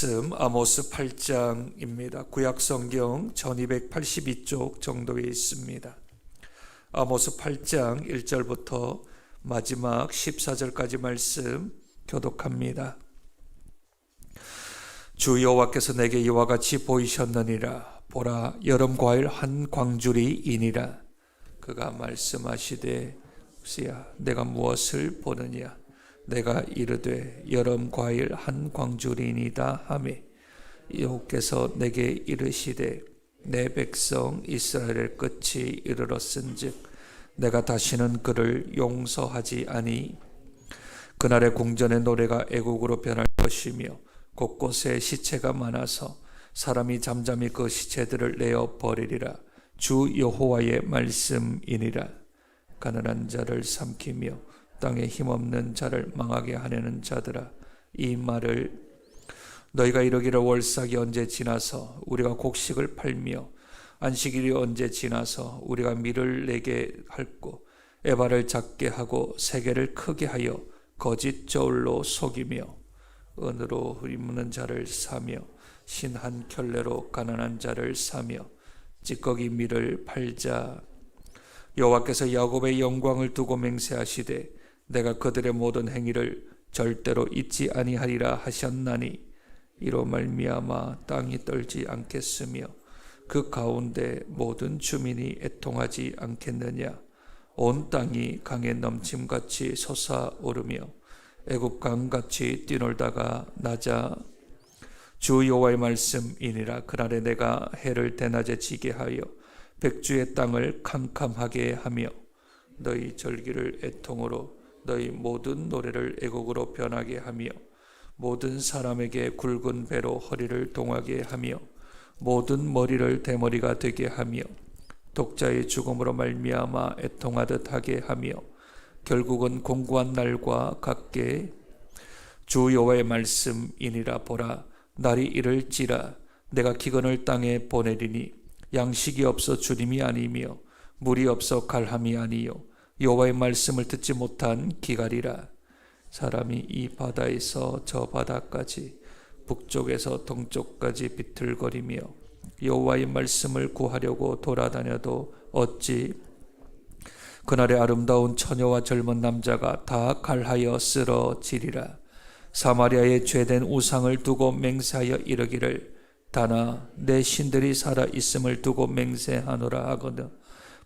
말씀 아모스 8장입니다. 구약 성경 1282쪽 정도에 있습니다. 아모스 8장 1절부터 마지막 14절까지 말씀 교독합니다. 주 여호와께서 내게 이와 같이 보이셨느니라 보라 여름 과일 한 광주리 이니라 그가 말씀하시되 옥시야 내가 무엇을 보느냐 내가 이르되 여름 과일 한 광주리이다 하매 여호께서 내게 이르시되 내 백성 이스라엘의 끝이 이르렀은즉 내가 다시는 그를 용서하지 아니. 그날의 궁전의 노래가 애곡으로 변할 것이며 곳곳에 시체가 많아서 사람이 잠잠히 그 시체들을 내어 버리리라. 주 여호와의 말씀이니라. 가난한 자를 삼키며 땅에 힘없는 자를 망하게 하려는 자들아 이 말을 너희가 이러기를 월삭이 언제 지나서 우리가 곡식을 팔며 안식일이 언제 지나서 우리가 밀을 내게 할고 에바를 작게 하고 세계를 크게 하여 거짓 저울로 속이며 은으로 흐리무는 자를 사며 신한 켤레로 가난한 자를 사며 찌꺼기 밀을 팔자. 여호와께서 야곱의 영광을 두고 맹세하시되 내가 그들의 모든 행위를 절대로 잊지 아니하리라 하셨나니 이로 말미암아 땅이 떨지 않겠으며 그 가운데 모든 주민이 애통하지 않겠느냐? 온 땅이 강에 넘침같이 솟아오르며 애굽 강같이 뛰놀다가 나자 주 여호와의 말씀이니라. 그날에 내가 해를 대낮에 지게 하여 백주의 땅을 캄캄하게 하며 너희 절기를 애통으로 너희 모든 노래를 애곡으로 변하게 하며 모든 사람에게 굵은 배로 허리를 동하게 하며 모든 머리를 대머리가 되게 하며 독자의 죽음으로 말미암아 애통하듯 하게 하며 결국은 공고한 날과 같게 주 여호와의 말씀이니라 보라. 날이 이를지라 내가 기근을 땅에 보내리니 양식이 없어 주님이 아니며 물이 없어 갈함이 아니요 여호와의 말씀을 듣지 못한 기갈이라. 사람이 이 바다에서 저 바다까지 북쪽에서 동쪽까지 비틀거리며 여호와의 말씀을 구하려고 돌아다녀도 어찌 그날의 아름다운 처녀와 젊은 남자가 다 갈하여 쓰러지리라. 사마리아의 죄된 우상을 두고 맹세하여 이르기를 다나 내 신들이 살아 있음을 두고 맹세하노라 하거든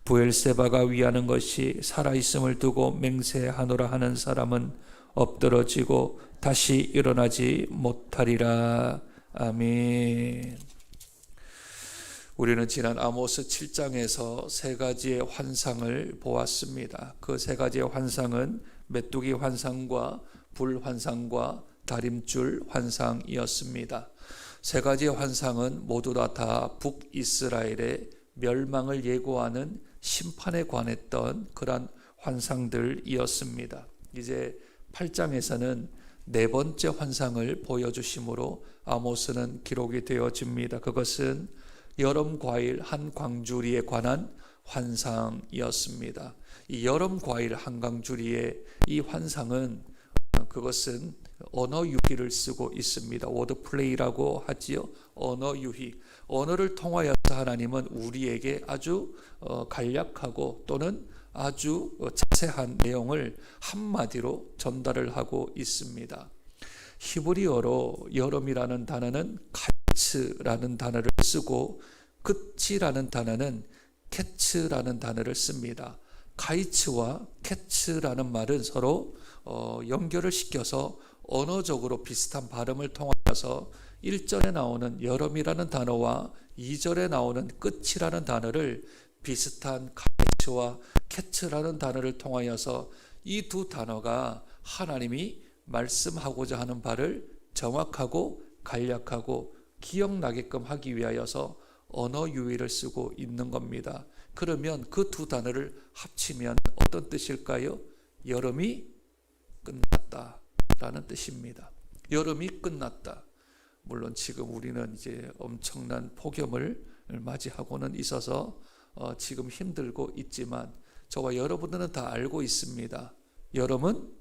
부엘세바가 위하는 것이 살아 있음을 두고 맹세하노라 하는 사람은 엎드러지고 다시 일어나지 못하리라. 아멘. 우리는 지난 아모스 7장에서 세 가지의 환상을 보았습니다. 그 세 가지의 환상은 메뚜기 환상과 불 환상과 다림줄 환상이었습니다. 세 가지의 환상은 모두 다 북이스라엘의 멸망을 예고하는 심판에 관했던 그러한 환상들이었습니다. 이제 8장에서는 네 번째 환상을 보여주심으로 아모스는 기록이 되어집니다. 그것은 여름 과일 한 광주리에 관한 환상이었습니다. 이 여름 과일 한 광주리의 이 환상은 그것은 언어 유희를 쓰고 있습니다. 워드 플레이라고 하지요. 언어 유희. 언어를 통하여서 하나님은 우리에게 아주 어, 간략하고 또는 아주 자세한 내용을 한마디로 전달을 하고 있습니다. 히브리어로 여름이라는 단어는 카츠라는 단어를 쓰고 끝이라는 단어는 캐츠라는 단어를 씁니다. 가이츠와 캐츠라는 말은 서로 어, 연결을 시켜서 언어적으로 비슷한 발음을 통하여서 1절에 나오는 여름이라는 단어와 2절에 나오는 끝이라는 단어를 비슷한 카이츠와 캐츠라는 단어를 통하여서 이 두 단어가 하나님이 말씀하고자 하는 바를 정확하고 간략하고 기억나게끔 하기 위하여서 언어 유희를 쓰고 있는 겁니다. 그러면 그 두 단어를 합치면 어떤 뜻일까요? 여름이 끝났다. 라는 뜻입니다. 여름이 끝났다. 물론 지금 우리는 이제 엄청난 폭염을 맞이하고는 있어서 어 지금 힘들고 있지만 저와 여러분들은 다 알고 있습니다. 여름은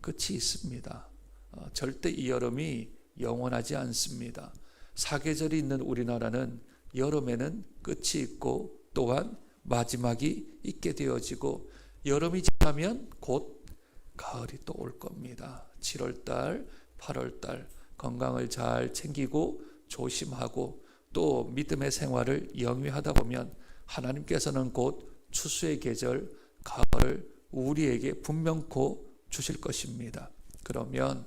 끝이 있습니다. 어 절대 이 여름이 영원하지 않습니다. 사계절이 있는 우리나라는 여름에는 끝이 있고 또한 마지막이 있게 되어지고 여름이 지나면 곧 가을이 또 올 겁니다. 7월 달, 8월 달 건강을 잘 챙기고 조심하고 또 믿음의 생활을 영위하다 보면 하나님께서는 곧 추수의 계절 가을을 우리에게 분명코 주실 것입니다. 그러면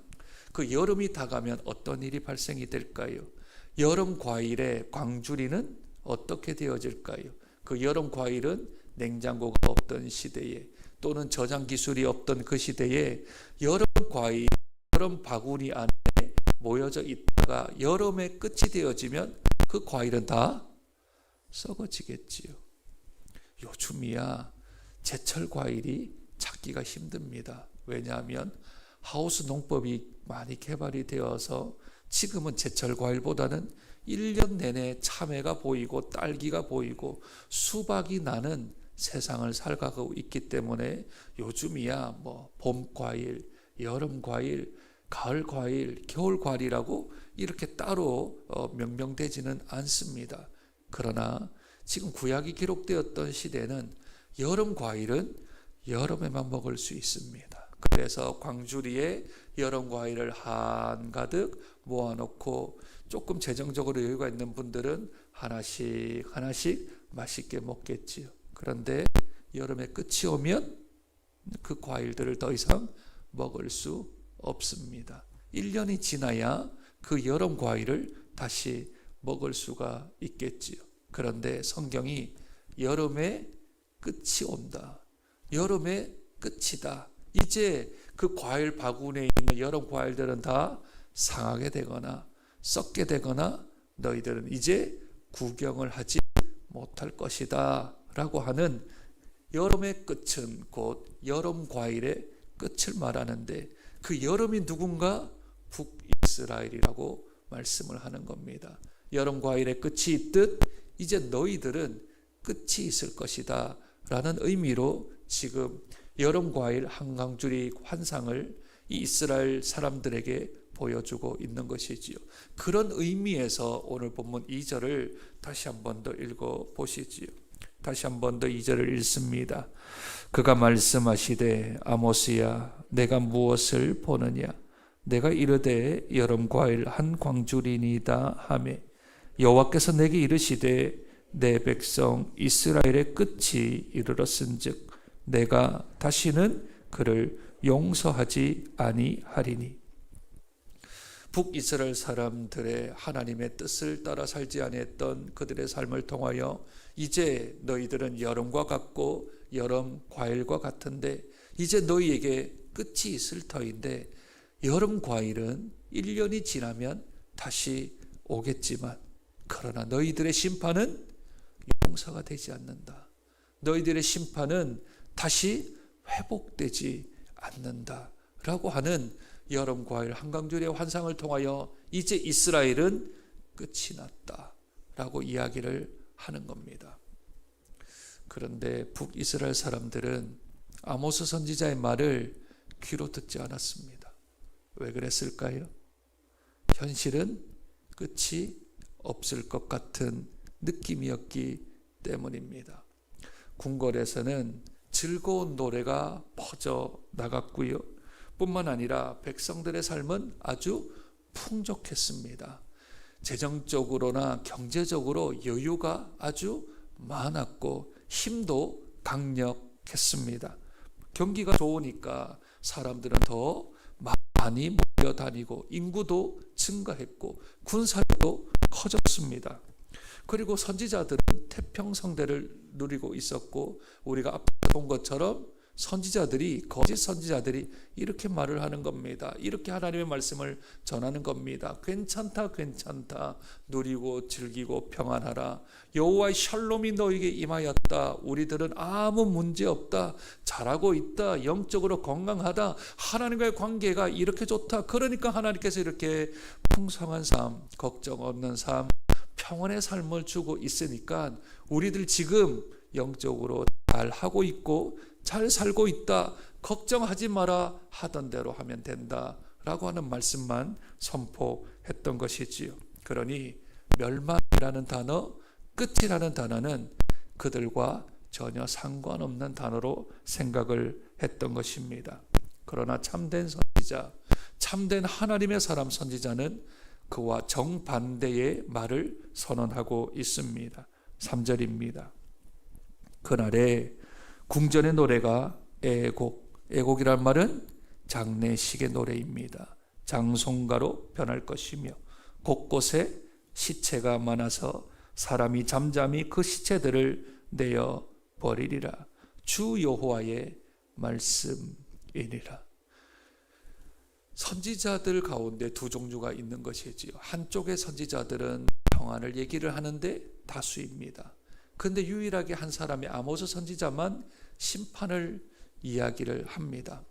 그 여름이 다가면 어떤 일이 발생이 될까요? 여름 과일의 광주리는 어떻게 되어질까요? 그 여름 과일은 냉장고가 없던 시대에 또는 저장 기술이 없던 그 시대에 여름 과일, 여름 바구니 안에 모여져 있다가 여름의 끝이 되어지면 그 과일은 다 썩어지겠지요. 요즘이야 제철 과일이 찾기가 힘듭니다. 왜냐하면 하우스 농법이 많이 개발이 되어서 지금은 제철 과일보다는 1년 내내 참외가 보이고 딸기가 보이고 수박이 나는 세상을 살아가고 있기 때문에 요즘이야 뭐 봄 과일, 여름 과일, 가을 과일, 겨울 과일이라고 이렇게 따로 어, 명명되지는 않습니다. 그러나 지금 구약이 기록되었던 시대는 여름 과일은 여름에만 먹을 수 있습니다. 그래서 광주리에 여름 과일을 한가득 모아놓고 조금 재정적으로 여유가 있는 분들은 하나씩 하나씩 맛있게 먹겠지요. 그런데 여름에 끝이 오면 그 과일들을 더 이상 먹을 수 없습니다. 1년이 지나야 그 여름 과일을 다시 먹을 수가 있겠지요. 그런데 성경이 여름에 끝이 온다. 여름의 끝이다. 이제 그 과일 바구니에 있는 여러 과일들은 다 상하게 되거나 썩게 되거나 너희들은 이제 구경을 하지 못할 것이다. 라고 하는 여름의 끝은 곧 여름 과일의 끝을 말하는데 그 여름이 누군가 북이스라엘이라고 말씀을 하는 겁니다. 여름 과일의 끝이 있듯 이제 너희들은 끝이 있을 것이다. 라는 의미로 지금 여름 과일 한강줄이 환상을 이 이스라엘 사람들에게 보여주고 있는 것이지요. 그런 의미에서 오늘 본문 2절을 다시 한 번 더 읽어 보시지요. 다시 한 번더 2절을 읽습니다. 그가 말씀하시되 아모스야 내가 무엇을 보느냐 내가 이르되 여름 과일 한 광주리니다 하매 여호와께서 내게 이르시되 내 백성 이스라엘의 끝이 이르렀은즉 내가 다시는 그를 용서하지 아니하리니 북이스라엘 사람들의 하나님의 뜻을 따라 살지 아니했던 그들의 삶을 통하여 이제 너희들은 여름과 같고 여름 과일과 같은데 이제 너희에게 끝이 있을 터인데 여름 과일은 1년이 지나면 다시 오겠지만 그러나 너희들의 심판은 용서가 되지 않는다. 너희들의 심판은 다시 회복되지 않는다 라고 하는 여름 과일 한강줄의 환상을 통하여 이제 이스라엘은 끝이 났다라고 이야기를 하는 겁니다. 그런데 북이스라엘 사람들은 아모스 선지자의 말을 귀로 듣지 않았습니다. 왜 그랬을까요? 현실은 끝이 없을 것 같은 느낌이었기 때문입니다. 궁궐에서는 즐거운 노래가 퍼져 나갔고요. 뿐만 아니라 백성들의 삶은 아주 풍족했습니다. 재정적으로나 경제적으로 여유가 아주 많았고 힘도 강력했습니다. 경기가 좋으니까 사람들은 더 많이 모여 다니고 인구도 증가했고 군사력도 커졌습니다. 그리고 선지자들은 태평성대를 누리고 있었고 우리가 앞에 본 것처럼 선지자들이 거짓 선지자들이 이렇게 말을 하는 겁니다. 이렇게 하나님의 말씀을 전하는 겁니다. 괜찮다 괜찮다 누리고 즐기고 평안하라. 여호와의 샬롬이 너에게 임하였다. 우리들은 아무 문제 없다. 잘하고 있다. 영적으로 건강하다. 하나님과의 관계가 이렇게 좋다. 그러니까 하나님께서 이렇게 풍성한 삶, 걱정 없는 삶, 평안의 삶을 주고 있으니까 우리들 지금 영적으로 잘 하고 있고 잘 살고 있다. 걱정하지 마라. 하던 대로 하면 된다. 라고 하는 말씀만 선포했던 것이지요. 그러니 멸망이라는 단어, 끝이라는 단어는 그들과 전혀 상관없는 단어로 생각을 했던 것입니다. 그러나 참된 선지자, 참된 하나님의 사람 선지자는 그와 정반대의 말을 선언하고 있습니다. 3절입니다. 그날에 궁전의 노래가 애곡, 애곡이란 말은 장례식의 노래입니다. 장송가로 변할 것이며 곳곳에 시체가 많아서 사람이 잠잠히 그 시체들을 내어 버리리라. 주 여호와의 말씀이니라. 선지자들 가운데 두 종류가 있는 것이지요. 한쪽의 선지자들은 평안을 얘기를 하는데 다수입니다. 근데 유일하게 한 사람이 아모스 선지자만 심판을 이야기를 합니다.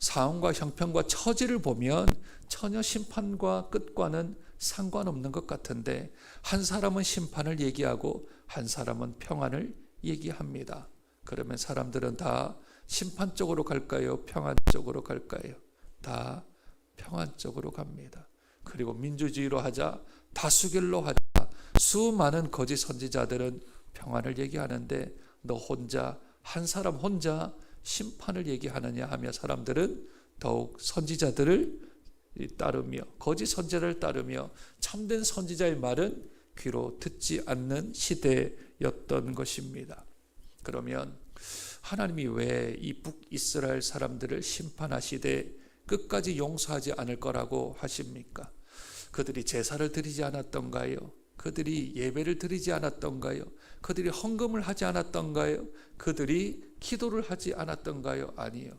사원과 형편과 처지를 보면 전혀 심판과 끝과는 상관없는 것 같은데 한 사람은 심판을 얘기하고 한 사람은 평안을 얘기합니다. 그러면 사람들은 다 심판 쪽으로 갈까요? 평안 쪽으로 갈까요? 다 평안 쪽으로 갑니다. 그리고 민주주의로 하자, 다수결로 하자, 수많은 거짓 선지자들은 평안을 얘기하는데 너 혼자 한 사람 혼자 심판을 얘기하느냐 하며 사람들은 더욱 선지자들을 따르며 거짓 선지자를 따르며 참된 선지자의 말은 귀로 듣지 않는 시대였던 것입니다. 그러면 하나님이 왜 이 북이스라엘 사람들을 심판하시되 끝까지 용서하지 않을 거라고 하십니까? 그들이 제사를 드리지 않았던가요? 그들이 예배를 드리지 않았던가요? 그들이 헌금을 하지 않았던가요? 그들이 기도를 하지 않았던가요? 아니요.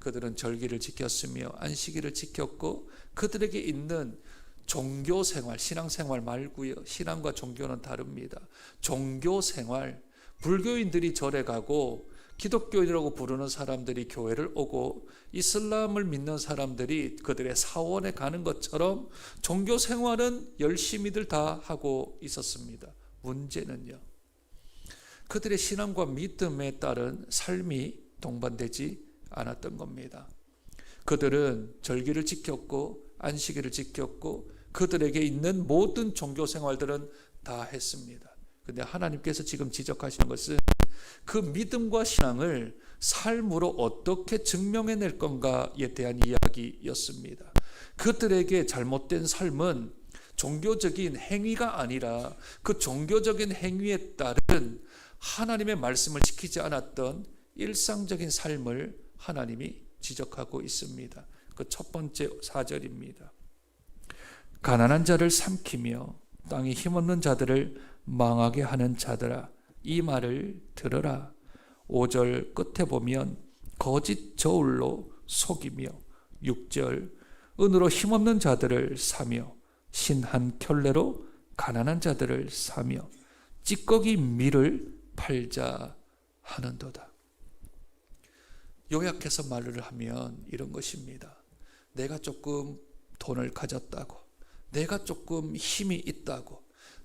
그들은 절기를 지켰으며 안식일을 지켰고 그들에게 있는 종교 생활, 신앙 생활 말고요. 신앙과 종교는 다릅니다. 종교 생활, 불교인들이 절에 가고 기독교인이라고 부르는 사람들이 교회를 오고 이슬람을 믿는 사람들이 그들의 사원에 가는 것처럼 종교 생활은 열심히들 다 하고 있었습니다. 문제는요. 그들의 신앙과 믿음에 따른 삶이 동반되지 않았던 겁니다. 그들은 절기를 지켰고 안식일을 지켰고 그들에게 있는 모든 종교 생활들은 다 했습니다. 근데 하나님께서 지금 지적하시는 것은 그 믿음과 신앙을 삶으로 어떻게 증명해낼 건가에 대한 이야기였습니다. 그들에게 잘못된 삶은 종교적인 행위가 아니라 그 종교적인 행위에 따른 하나님의 말씀을 지키지 않았던 일상적인 삶을 하나님이 지적하고 있습니다. 그 첫 번째 사절입니다. 가난한 자를 삼키며 땅에 힘없는 자들을 망하게 하는 자들아 이 말을 들어라. 5절 끝에 보면 거짓 저울로 속이며 6절 은으로 힘없는 자들을 사며 신한 켤레로 가난한 자들을 사며 찌꺼기 밀을 팔자 하는도다. 요약해서 말을 하면 이런 것입니다. 내가 조금 돈을 가졌다고, 내가 조금 힘이 있다고,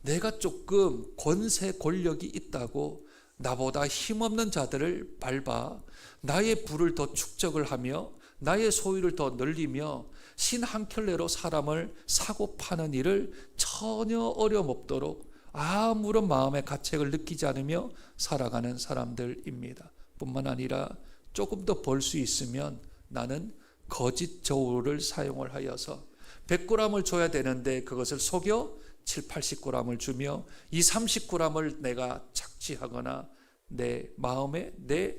내가 조금 권세 권력이 있다고 나보다 힘없는 자들을 밟아 나의 부를 더 축적을 하며 나의 소유를 더 늘리며 신 한 켤레로 사람을 사고 파는 일을 전혀 어려움 없도록 아무런 마음의 가책을 느끼지 않으며 살아가는 사람들입니다. 뿐만 아니라 조금 더 벌 수 있으면 나는 거짓 저울을 사용을 하여서 100g을 줘야 되는데 그것을 속여 7, 80g을 주며 이 30g을 내가 착취하거나 내 마음에 내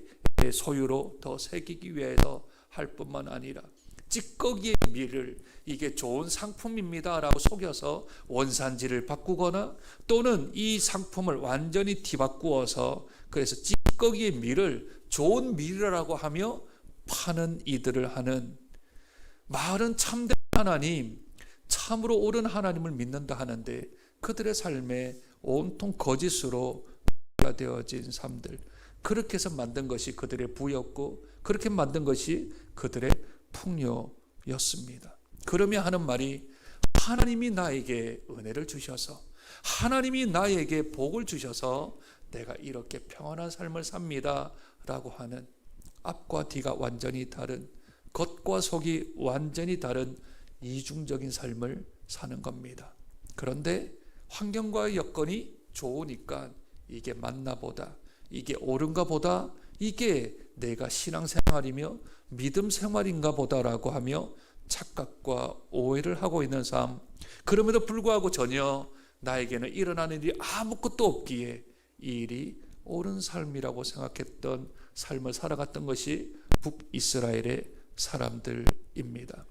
소유로 더 새기기 위해서 할 뿐만 아니라 찌꺼기의 밀을 이게 좋은 상품입니다라고 속여서 원산지를 바꾸거나 또는 이 상품을 완전히 뒤바꾸어서 그래서 찌꺼기의 밀을 좋은 밀이라고 하며 파는 이들을 하는 말은 참된 하나님 참으로 옳은 하나님을 믿는다 하는데 그들의 삶에 온통 거짓으로 되어진 삶들 그렇게 해서 만든 것이 그들의 부였고 그렇게 만든 것이 그들의 풍요였습니다. 그러며 하는 말이 하나님이 나에게 은혜를 주셔서 하나님이 나에게 복을 주셔서 내가 이렇게 평안한 삶을 삽니다. 라고 하는 앞과 뒤가 완전히 다른 겉과 속이 완전히 다른 이중적인 삶을 사는 겁니다. 그런데 환경과 여건이 좋으니까 이게 맞나 보다. 이게 옳은가 보다. 이게 내가 신앙생활이며 믿음 생활인가 보다라고 하며 착각과 오해를 하고 있는 삶. 그럼에도 불구하고 전혀 나에게는 일어나는 일이 아무것도 없기에 이 일이 옳은 삶이라고 생각했던 삶을 살아갔던 것이 북이스라엘의 사람들입니다.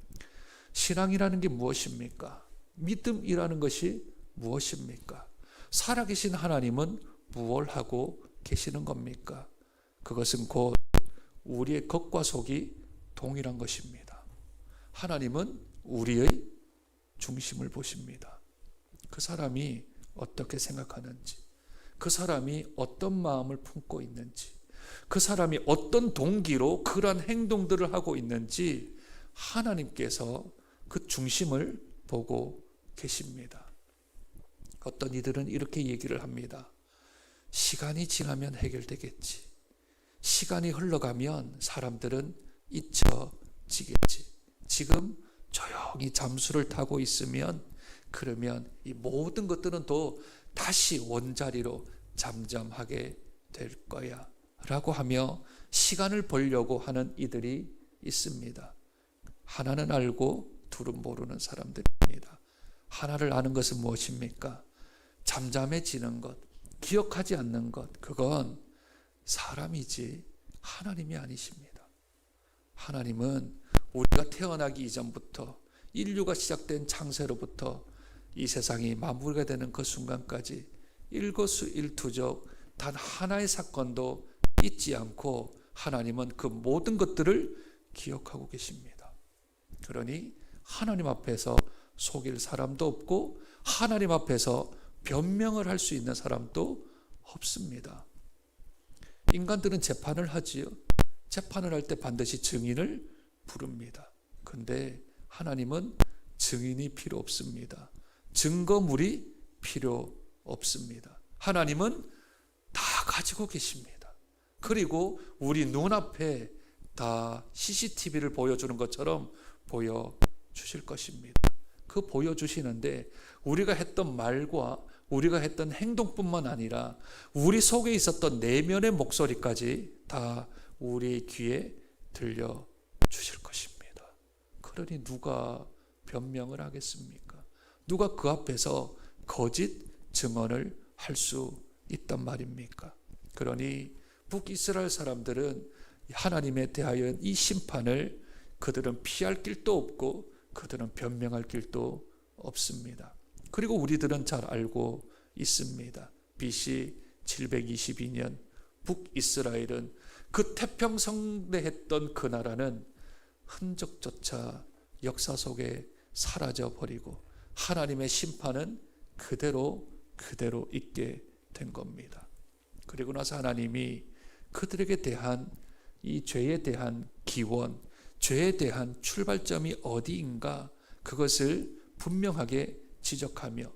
신앙이라는 게 무엇입니까? 믿음이라는 것이 무엇입니까? 살아계신 하나님은 무엇 하고 계시는 겁니까? 그것은 곧 우리의 겉과 속이 동일한 것입니다. 하나님은 우리의 중심을 보십니다. 그 사람이 어떻게 생각하는지, 그 사람이 어떤 마음을 품고 있는지, 그 사람이 어떤 동기로 그러한 행동들을 하고 있는지 하나님께서 그 중심을 보고 계십니다. 어떤 이들은 이렇게 얘기를 합니다. 시간이 지나면 해결되겠지. 시간이 흘러가면 사람들은 잊혀지겠지. 지금 조용히 잠수를 타고 있으면 그러면 이 모든 것들은 또 다시 원자리로 잠잠하게 될 거야. 라고 하며 시간을 벌려고 하는 이들이 있습니다. 하나는 알고 둘은 모르는 사람들입니다. 하나를 아는 것은 무엇입니까? 잠잠해지는 것, 기억하지 않는 것, 그건 사람이지 하나님이 아니십니다. 하나님은 우리가 태어나기 이전부터 인류가 시작된 창세로부터 이 세상이 마무리가 되는 그 순간까지 일거수일투족 단 하나의 사건도 잊지 않고 하나님은 그 모든 것들을 기억하고 계십니다. 그러니 하나님 앞에서 속일 사람도 없고 하나님 앞에서 변명을 할 수 있는 사람도 없습니다. 인간들은 재판을 하지요. 재판을 할 때 반드시 증인을 부릅니다. 근데 하나님은 증인이 필요 없습니다. 증거물이 필요 없습니다. 하나님은 다 가지고 계십니다. 그리고 우리 눈앞에 다 CCTV를 보여주는 것처럼 보여 주실 것입니다. 그 보여주시는데 우리가 했던 말과 우리가 했던 행동뿐만 아니라 우리 속에 있었던 내면의 목소리까지 다 우리 귀에 들려 주실 것입니다. 그러니 누가 변명을 하겠습니까? 누가 그 앞에서 거짓 증언을 할 수 있단 말입니까? 그러니 북이스라엘 사람들은 하나님에 대하여 이 심판을 그들은 피할 길도 없고 그들은 변명할 길도 없습니다. 그리고 우리들은 잘 알고 있습니다. BC 722년 북이스라엘은 그 태평성대했던 그 나라는 흔적조차 역사 속에 사라져 버리고 하나님의 심판은 그대로 그대로 있게 된 겁니다. 그리고 나서 하나님이 그들에게 대한 이 죄에 대한 기원, 죄에 대한 출발점이 어디인가 그것을 분명하게 지적하며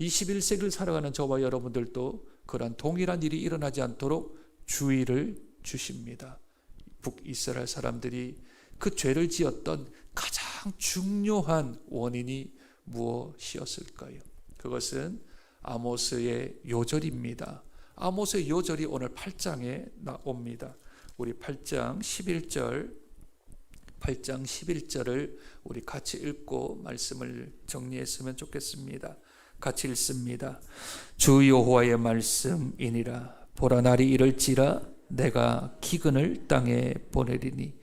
21세기를 살아가는 저와 여러분들도 그러한 동일한 일이 일어나지 않도록 주의를 주십니다. 북이스라엘 사람들이 그 죄를 지었던 가장 중요한 원인이 무엇이었을까요? 그것은 아모스의 요절입니다. 아모스의 요절이 오늘 8장에 나옵니다. 우리 8장 11절 8장 11절을 우리 같이 읽고 말씀을 정리했으면 좋겠습니다. 같이 읽습니다. 주 여호와의 말씀이니라 보라 날이 이를지라 내가 기근을 땅에 보내리니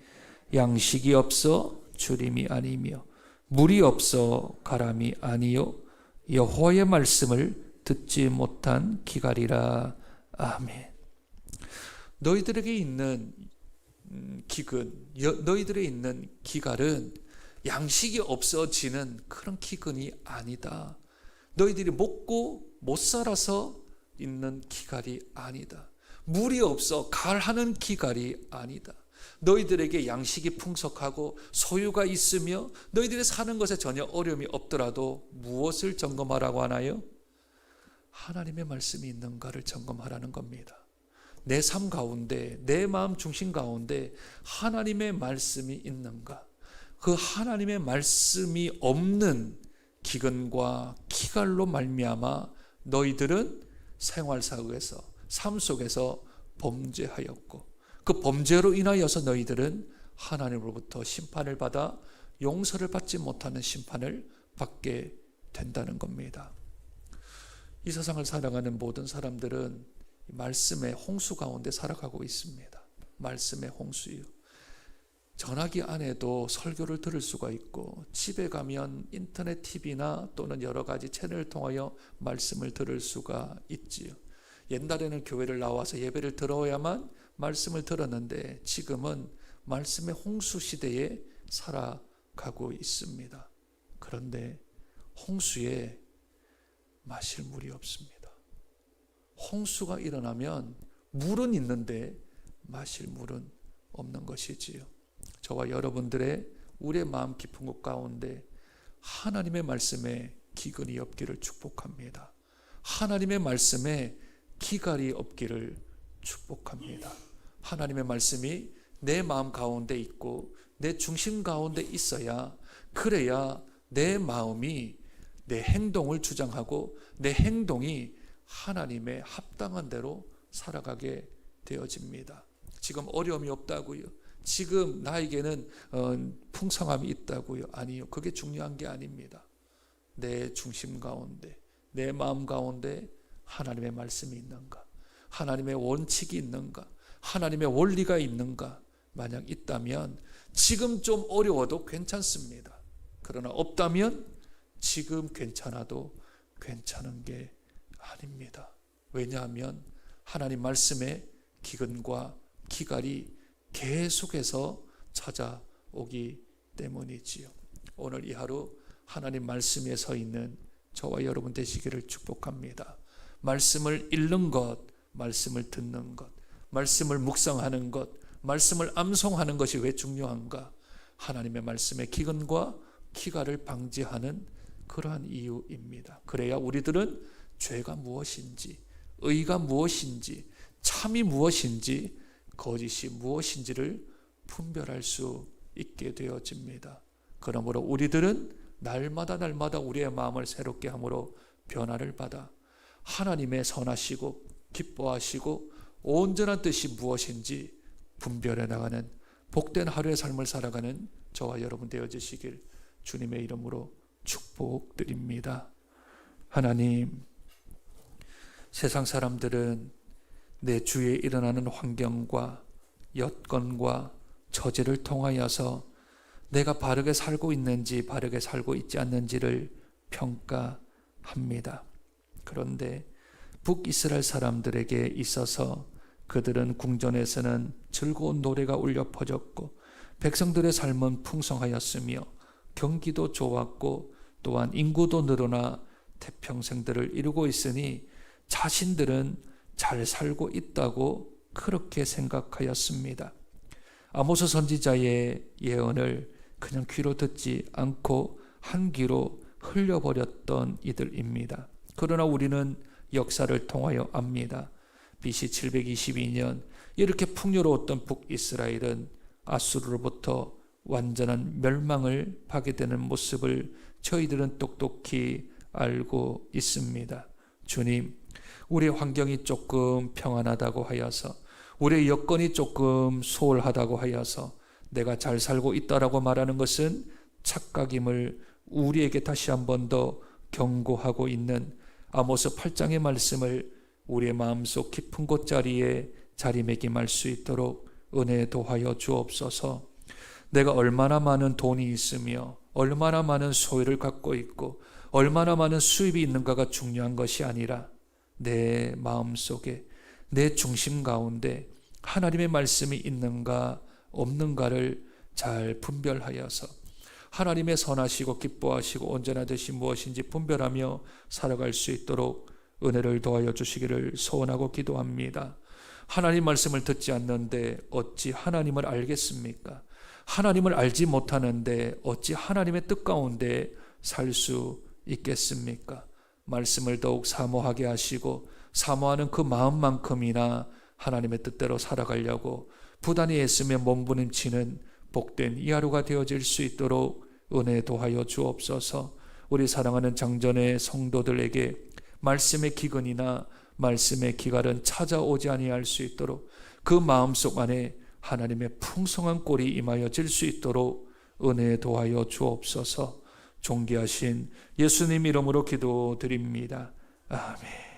양식이 없어 주림이 아니며 물이 없어 가람이 아니요 여호와의 말씀을 듣지 못한 기갈이라 아멘. 너희들에게 있는 음, 기근, 너희들에 있는 기갈은 양식이 없어지는 그런 기근이 아니다. 너희들이 먹고 못 살아서 있는 기갈이 아니다. 물이 없어 갈하는 기갈이 아니다. 너희들에게 양식이 풍성하고 소유가 있으며 너희들이 사는 것에 전혀 어려움이 없더라도 무엇을 점검하라고 하나요? 하나님의 말씀이 있는가를 점검하라는 겁니다. 내 삶 가운데, 내 마음 중심 가운데 하나님의 말씀이 있는가? 그 하나님의 말씀이 없는 기근과 기갈로 말미암아 너희들은 생활 속에서 삶 속에서 범죄하였고 그 범죄로 인하여서 너희들은 하나님으로부터 심판을 받아 용서를 받지 못하는 심판을 받게 된다는 겁니다. 이 세상을 살아가는 모든 사람들은 말씀의 홍수 가운데 살아가고 있습니다. 말씀의 홍수요. 전화기 안에도 설교를 들을 수가 있고 집에 가면 인터넷 TV나 또는 여러 가지 채널을 통하여 말씀을 들을 수가 있지요. 옛날에는 교회를 나와서 예배를 들어야만 말씀을 들었는데 지금은 말씀의 홍수 시대에 살아가고 있습니다. 그런데 홍수에 마실 물이 없습니다. 홍수가 일어나면 물은 있는데 마실 물은 없는 것이지요. 저와 여러분들의 우리의 마음 깊은 곳 가운데 하나님의 말씀에 기근이 없기를 축복합니다. 하나님의 말씀에 기갈이 없기를 축복합니다. 하나님의 말씀이 내 마음 가운데 있고 내 중심 가운데 있어야 그래야 내 마음이 내 행동을 주장하고 내 행동이 하나님의 합당한 대로 살아가게 되어집니다. 지금 어려움이 없다고요. 지금 나에게는 어, 풍성함이 있다고요. 아니요. 그게 중요한 게 아닙니다. 내 중심 가운데, 내 마음 가운데 하나님의 말씀이 있는가? 하나님의 원칙이 있는가? 하나님의 원리가 있는가? 만약 있다면 지금 좀 어려워도 괜찮습니다. 그러나 없다면 지금 괜찮아도 괜찮은 게 아닙니다. 왜냐하면 하나님 말씀에 기근과 기갈이 계속해서 찾아오기 때문이지요. 오늘 이 하루 하나님 말씀에 서 있는 저와 여러분 되시기를 축복합니다. 말씀을 읽는 것, 말씀을 듣는 것, 말씀을 묵상하는 것, 말씀을 암송하는 것이 왜 중요한가? 하나님의 말씀의 기근과 기갈을 방지하는 그러한 이유입니다. 그래야 우리들은 죄가 무엇인지, 의가 무엇인지, 참이 무엇인지, 거짓이 무엇인지를 분별할 수 있게 되어집니다. 그러므로 우리들은 날마다 날마다 우리의 마음을 새롭게 함으로 변화를 받아 하나님의 선하시고 기뻐하시고 온전한 뜻이 무엇인지 분별해 나가는 복된 하루의 삶을 살아가는 저와 여러분 되어주시길 주님의 이름으로 축복드립니다. 하나님, 세상 사람들은 내 주위에 일어나는 환경과 여건과 처지를 통하여서 내가 바르게 살고 있는지 바르게 살고 있지 않는지를 평가합니다. 그런데 북이스라엘 사람들에게 있어서 그들은 궁전에서는 즐거운 노래가 울려 퍼졌고 백성들의 삶은 풍성하였으며 경기도 좋았고 또한 인구도 늘어나 태평생들을 이루고 있으니 자신들은 잘 살고 있다고 그렇게 생각하였습니다. 아모스 선지자의 예언을 그냥 귀로 듣지 않고 한 귀로 흘려버렸던 이들입니다. 그러나 우리는 역사를 통하여 압니다. BC 722년 이렇게 풍요로웠던 북이스라엘은 아수르로부터 완전한 멸망을 하게 되는 모습을 저희들은 똑똑히 알고 있습니다. 주님, 우리의 환경이 조금 평안하다고 하여서 우리의 여건이 조금 소홀하다고 하여서 내가 잘 살고 있다라고 말하는 것은 착각임을 우리에게 다시 한 번 더 경고하고 있는 아모스 8장의 말씀을 우리의 마음속 깊은 곳자리에 자리매김할 수 있도록 은혜 도하여 주옵소서. 내가 얼마나 많은 돈이 있으며 얼마나 많은 소유를 갖고 있고 얼마나 많은 수입이 있는가가 중요한 것이 아니라 내 마음 속에 내 중심 가운데 하나님의 말씀이 있는가 없는가를 잘 분별하여서 하나님의 선하시고 기뻐하시고 언제나 되신 무엇인지 분별하며 살아갈 수 있도록 은혜를 도하여 주시기를 소원하고 기도합니다. 하나님 말씀을 듣지 않는데 어찌 하나님을 알겠습니까? 하나님을 알지 못하는데 어찌 하나님의 뜻 가운데 살 수 있겠습니까? 말씀을 더욱 사모하게 하시고 사모하는 그 마음만큼이나 하나님의 뜻대로 살아가려고 부단히 애쓰며 몸부림치는 복된 이 하루가 되어질 수 있도록 은혜 도하여 주옵소서. 우리 사랑하는 장전의 성도들에게 말씀의 기근이나 말씀의 기갈은 찾아오지 아니할 수 있도록 그 마음속 안에 하나님의 풍성한 꼴이 임하여 질 수 있도록 은혜 도하여 주옵소서. 존귀하신 예수님 이름으로 기도드립니다. 아멘.